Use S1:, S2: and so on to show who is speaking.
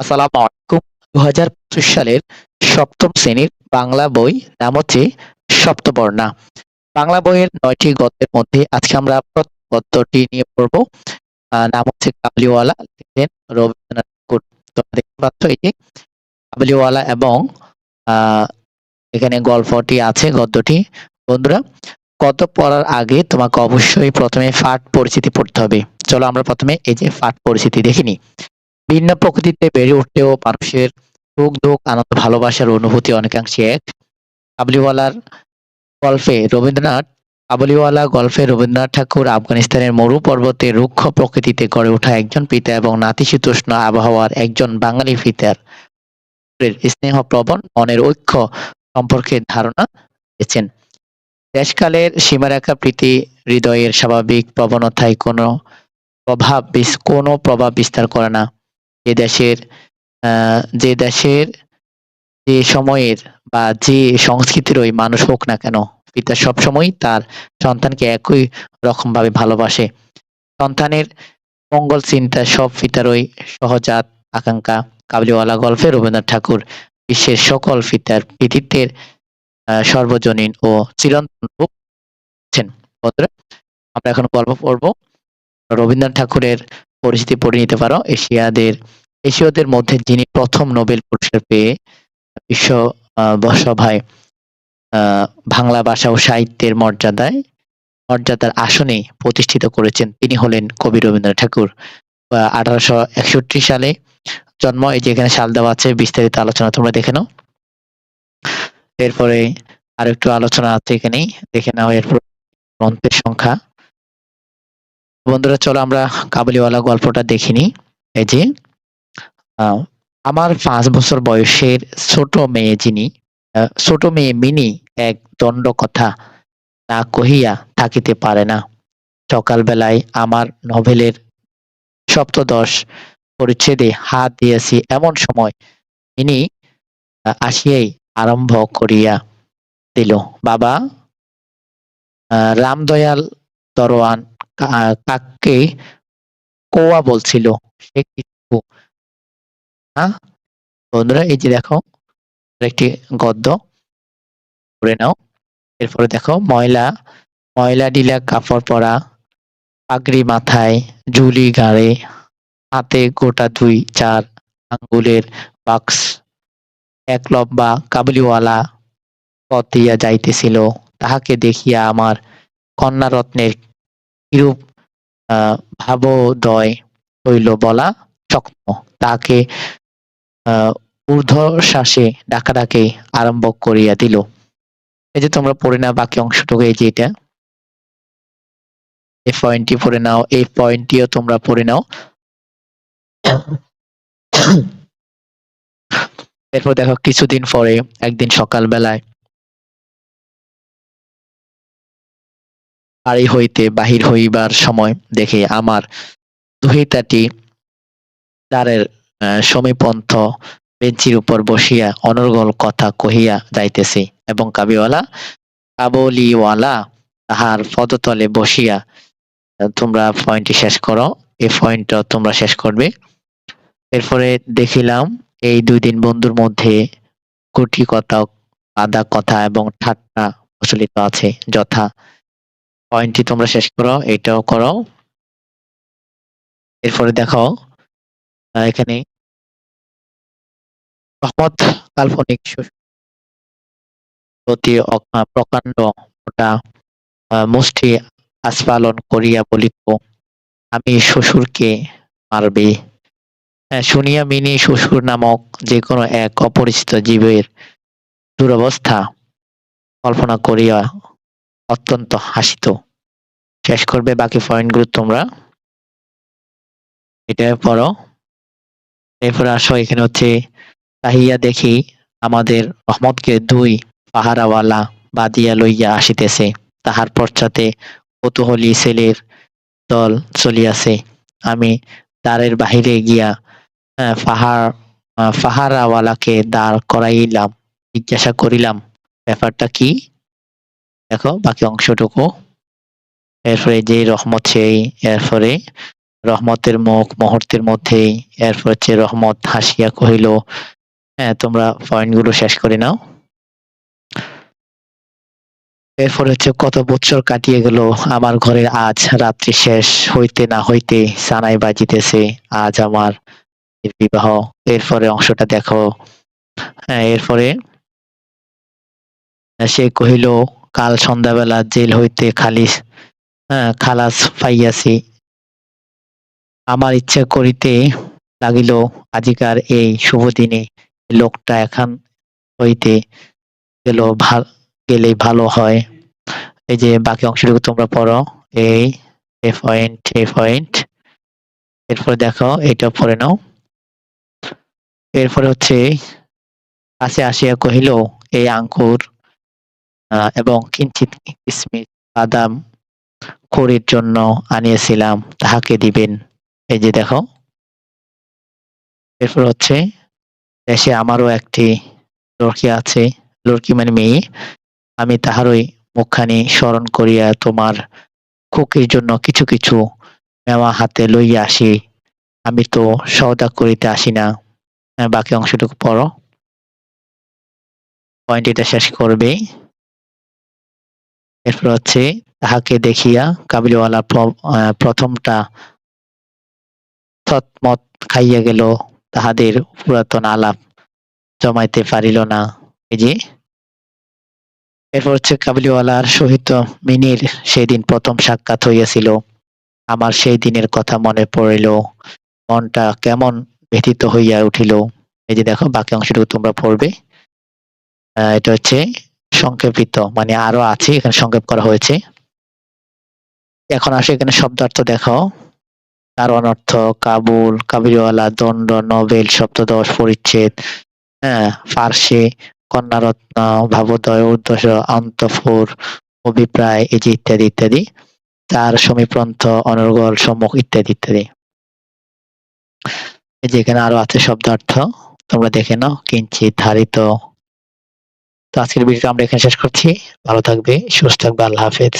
S1: আসসালামু আলাইকুম। দু হাজার পঁচিশ সালের সপ্তম শ্রেণির বাংলা বই নাম হচ্ছে সপ্তবর্ণা। বাংলা বইয়ের নয়টি গদ্যের মধ্যে আজকে আমরা প্রথম গদ্যটি নিয়ে পড়ব। নাম হচ্ছে কাবলিওয়ালা লিখেছেন রবীন্দ্রনাথ ঠাকুর। দেখতে পাচ্ছ যে কাবলিওয়ালা এবং এখানে গল্পটি আছে, গদ্যটি। বন্ধুরা, গদ্য পড়ার আগে তোমাকে অবশ্যই প্রথমে ফাট পরিচিতি পড়তে হবে। চলো আমরা প্রথমে এই যে ফাট পরিচিতি দেখিনি ভিন্ন প্রকৃতিতে বেড়ে উঠলেও মানুষের সুখ, দুঃখ, আনন্দ, ভালোবাসার অনুভূতি অনেকাংশে এক। কাবুলিওয়ালার গল্পে রবীন্দ্রনাথ, কাবুলিওয়ালা গল্পে রবীন্দ্রনাথ ঠাকুর আফগানিস্তানের মরু পর্বতে রুক্ষ প্রকৃতিতে গড়ে ওঠা একজন পিতা এবং নাতিশীতোষ্ণ আবহাওয়ার একজন বাঙালি পিতার স্নেহ প্রবণ মনের ঐক্য সম্পর্কে ধারণা দিয়েছেন। দেশকালের সীমারেখা প্রীতি হৃদয়ের স্বাভাবিক প্রবণতায় কোনো প্রভাব কোনো প্রভাব বিস্তার করে না। যে দেশের যে দেশের, যে সময়ের বা যে সংস্কৃতিরই মানুষ হোক না কেন, পিতা সবসময় তার সন্তানকে একই রকম ভাবে ভালোবাসে। সন্তানের মঙ্গল চিন্তা সব পিতারই সহজাত আকাঙ্ক্ষা। কাবলিওয়ালা গল্পে রবীন্দ্রনাথ ঠাকুর বিশ্বের সকল পিতার কৃতিত্বের সর্বজনীন ও চিরন্তন আমরা এখন গল্প পড়ব রবীন্দ্রনাথ ঠাকুরের পরিচিতি পড়ে নিতে পারো। এশিয়াদের, এশীয়দের মধ্যে যিনি প্রথম নোবেল পুরস্কার পেয়ে বিশ্ব সভায় বাংলা ভাষা ও সাহিত্যের মর্যাদায়, মর্যাদার আসনে প্রতিষ্ঠিত করেছেন। তিনি হলেন কবি রবীন্দ্রনাথ ঠাকুর। আঠারোশো একষট্টি সালে জন্ম, এই যে এখানে সাল দেওয়া আছে, বিস্তারিত আলোচনা তোমরা দেখে নাও। এরপরে আরেকটু আলোচনা আছে এখানেই। দেখে নাও এরপর গ্রন্থের সংখ্যা। বন্ধুরা, চলো আমরা কাবুলিওয়ালা গল্পটা দেখিনি এই যে আমার পাঁচ বছর বয়সের ছোট মেয়ে যিনি ছোট মেয়ে মিনি এক দণ্ড কথা না কহিয়া থাকিতে পারে না। সকালবেলায় আমার নভেলের সপ্তদশ পরিচ্ছেদে হাত দিয়েছি এমন সময় মিনি আসিয়াই আরম্ভ করিয়া দিল, বাবা রামদয়াল দরওয়ান কা- কাককে কোয়া বলছিল, সে হ্যাঁ বন্ধুরা, এই যে দেখো একটি গদ্য, পড়ে নাও। এরপরে দেখো, ময়লা ময়লা ডিলা কাপড় পরা, পাগড়ি মাথায় ঝুলি গাড়ে, হাতে গোটা দুই চার আঙ্গুলের বাক্স এক লম্বা কাবুলিওয়ালা পথ দিয়া যাইতেছিল, তাহাকে দেখিয়া আমার কন্যারত্নের কিরূপ ভাবোদয় হইল বলা শক্ত তাকে ঊর্ধ্বশ্বাসে ডাকাডাকি আরম্ভ করিয়া দিল। এই যে তোমরা পড়ে নাও বাকি অংশটুকু, এই যে এটা। এই পয়েন্টটি পড়ে নাও, এই পয়েন্টটিও তোমরা পড়ে নাও। এরপর দেখো, কিছুদিন পরে, একদিন সকাল বাড়ি হইতে বাহির হইবার সময় দেখে আমার দুহিতাটি দ্বারের সমীপন্থ বেঞ্চির উপর বসিয়া অনর্গল কথা কহিয়া যাইতেছে এবং কাবিওয়ালা, কাবলিওয়ালা তাহার পদতলে বসিয়া, তোমরা পয়েন্টটি শেষ করো, এই পয়েন্টটা তোমরা শেষ করবে। এরপরে দেখিলাম এই দুই দিন বন্ধুর মধ্যে কুটি কথা আদা কথা এবং ঠাট্টা প্রচলিত আছে, যথা পয়েন্টটি তোমরা শেষ করো এটাও করো। এরপরে দেখো এখানে রহমত কাল্পনিক অক- প্রকাণ্ড ওটা মুষ্টি আস্ফালন করিয়া বলিত আমি শ্বশুরকে মারবে। হ্যাঁ, শুনিয়া মিনি শ্বশুর নামক যে কোনো এক অপরিচিত জীবের দুরবস্থা কল্পনা করিয়া অত্যন্ত হাসিত। শেষ করবে বাকি পয়েন্টগুলো তোমরা। এটা পড়ো। এরপর আসো এখানে হচ্ছে তাহিয়া দেখি আমাদের রহমতকে দুই পাহারাওয়ালা বাদিয়া লইয়া আসিতেছে। তাহার পশ্চাতে কৌতূহলী ছেলের দল চলিয়াছে। আমি দ্বারের বাহিরে গিয়া আহ, পাহাড় পাহারাওয়ালাকে দাঁড় করাইলাম জিজ্ঞাসা করিলাম ব্যাপারটা কি? দেখো বাকি অংশটুকু। এরপরে যে রহমত, সেই এরপরে রহমতের মুখ, মুহূর্তের মধ্যেই এরপর হচ্ছে রহমত হাসিয়া কহিল হ্যাঁ তোমরা পয়েন্টগুলো শেষ করে নাও। এরপর হচ্ছে কত বছর কাটিয়ে গেল, আমার ঘরে আজ রাত্রি শেষ, হইতে না হইতে সানাই বাজিতেছে, আজ আমার বিবাহ। এরপরে অংশটা দেখো। হ্যাঁ এরপরে সে কহিল কাল সন্ধ্যাবেলা জেল হইতে খালিস হ্যাঁ, খালাস পাইয়াছি। আমার ইচ্ছা করিতে লাগিল আজিকার এই শুভ দিনে লোকটা এখান হইতে গেল ভালো গেলেই ভালো হয়। এই যে বাকি অংশটুকু তোমরা পড়ো এই এ পয়েন্ট এ পয়েন্ট। এরপর দেখো এটা পড়ে নাও। এরপরে হচ্ছে কাছে আসিয়া কহিল এই আঙ্কুর এবং কিঞ্চিত কিসমিস বাদাম খড়ির জন্য আনিয়েছিলাম, তাহাকে দিবেন। এই যে দেখো। এরপর হচ্ছে, দেশে আমারও একটি লড়কি আছে লড়কি মানে মেয়ে। আমি তাহারই মুখখানি স্মরণ করিয়া তোমার খুকির জন্য কিছু কিছু মেওয়া হাতে লইয়া আসি। আমি তো সওদা করিতে আসি না। বাকি অংশটুকু পড়ো। পয়েন্ট এটা শেষ করবে। এরপর হচ্ছে তাহাকে দেখিয়া কাবিলওয়ালা প্রথমটা থতমত খাইয়া গেল, তাহাদের পুরাতন আলাপ জমাইতে পারিল না। এই যে, এরপর হচ্ছে কাবিলিওয়ালার সহিত মিনির সেদিন প্রথম সাক্ষাৎ হইয়াছিল। আমার সেই দিনের কথা মনে পড়িল, মনটা কেমন ব্যথিত হইয়া উঠিল। এই যে দেখো, বাকি অংশটুকু তোমরা পড়বে। এটা হচ্ছে সংক্ষেপিত মানে আরও আছে, এখানে সংক্ষেপ করা হয়েছে। এখন আসে, এখানে শব্দার্থ দেখো তার অনর্থ কাবুল কাবিরওয়ালা দণ্ড নোবেল সপ্তদশ, পরিচ্ছেদ হ্যাঁ ফার্সি, কন্যারত্ন, ভাবোদয় উর্দশ অন্তঃপুর অভিপ্রায়, এই যে ইত্যাদি ইত্যাদি। তার সমীপ্রন্থ অনর্গল, সম্মুখ, ইত্যাদি ইত্যাদি। এই যে এখানে আরও আছে শব্দার্থ তোমরা দেখে নাও কিঞ্চিত ধারিত আজকের ভিডিওটা আমরা এখানে শেষ করছি। ভালো থাকবে সুস্থ থাকবে আল্লাহ হাফেজ।